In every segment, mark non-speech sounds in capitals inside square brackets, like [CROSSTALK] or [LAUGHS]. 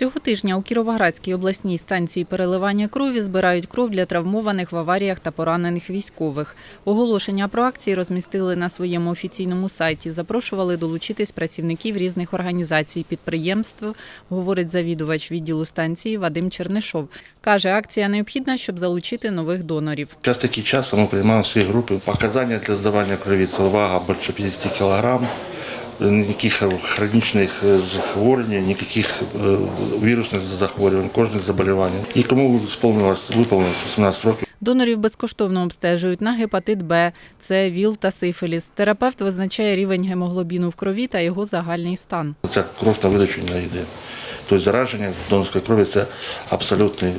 Цього тижня у Кіровоградській обласній станції переливання крові збирають кров для травмованих в аваріях та поранених військових. Оголошення про акції розмістили на своєму офіційному сайті. Запрошували долучитись працівників різних організацій, підприємств, говорить завідувач відділу станції Вадим Чернишов. Каже, акція необхідна, щоб залучити нових донорів. Зараз такий час ми приймаємо в своїй групі показання для здавання крові. Це вага більше 50 кг, ніяких хронічних е, захворювань, ніяких вірусних захворювань, кожних заболівань. І кому сповнилось, виповнилось 18 років, Донорів безкоштовно обстежують на гепатит Б, С, ВІЛ та сифіліс. Терапевт визначає рівень гемоглобіну в крові та його загальний стан. ця кров на видачу не йде. Тобто зараження донорської крові це абсолютно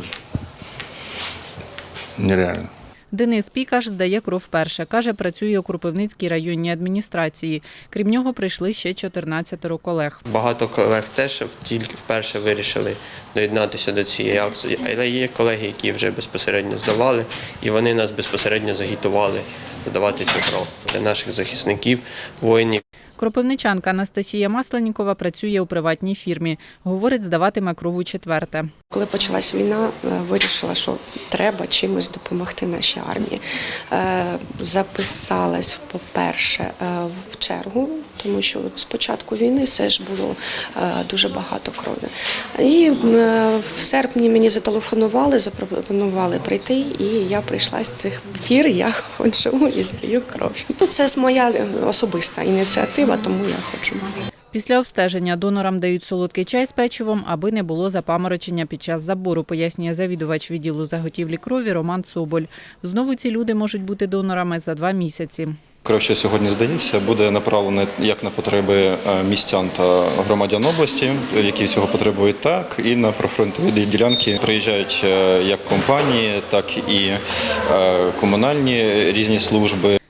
нереально. Денис Пікаш здає кров вперше. Каже, працює у Кропивницькій районній адміністрації. Крім нього, прийшли ще 14 колег. Багато колег теж тільки вперше вирішили доєднатися до цієї акції. Але є колеги, які вже безпосередньо здавали, і вони нас безпосередньо загітували здавати цю кров для наших захисників, воїнів. Кропивничанка Анастасія Масленікова працює у приватній фірмі. Говорить, здаватиме кров у четверте. Коли почалась війна, е, вирішила, що треба чимось допомогти нашій армії. Е, Записалась, по-перше, е, в чергу, тому що з початку війни все ж було е, дуже багато крові. І е, в серпні мені зателефонували, запропонували прийти, і я прийшла з цих пір. Я [LAUGHS] ходжу і здаю кров. Ну, Це моя особиста ініціатива, тому я ходжу. Після обстеження донорам дають солодкий чай з печивом, аби не було запаморочення під час забору, пояснює завідувач відділу заготівлі крові Роман Соболь. Знову ці люди можуть бути донорами за два місяці. Кров, що сьогодні здається, буде направлене як на потреби е, містян та громадян області, які цього потребують, так і на профронтові ділянки приїжджають е, як компанії, так і е, комунальні різні служби.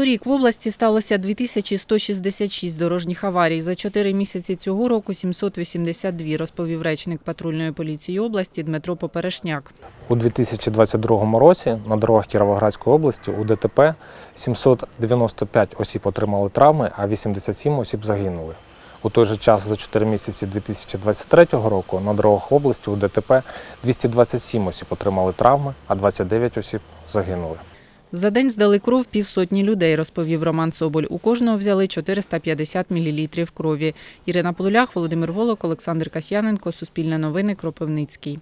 Торік в області сталося 2166 дорожніх аварій. За чотири місяці цього року 782, розповів речник патрульної поліції області Дмитро Поперешняк. У 2022 році на дорогах Кіровоградської області у ДТП 795 осіб отримали травми, а 87 осіб загинули. У той же час за 4 місяці 2023 року на дорогах області у ДТП 227 осіб отримали травми, а 29 осіб загинули. За день здали кров півсотні людей, розповів Роман Соболь. У кожного взяли 450 мл крові. Ірина Полулях, Володимир Волок, Олександр Касьяненко, Суспільне новини, Кропивницький.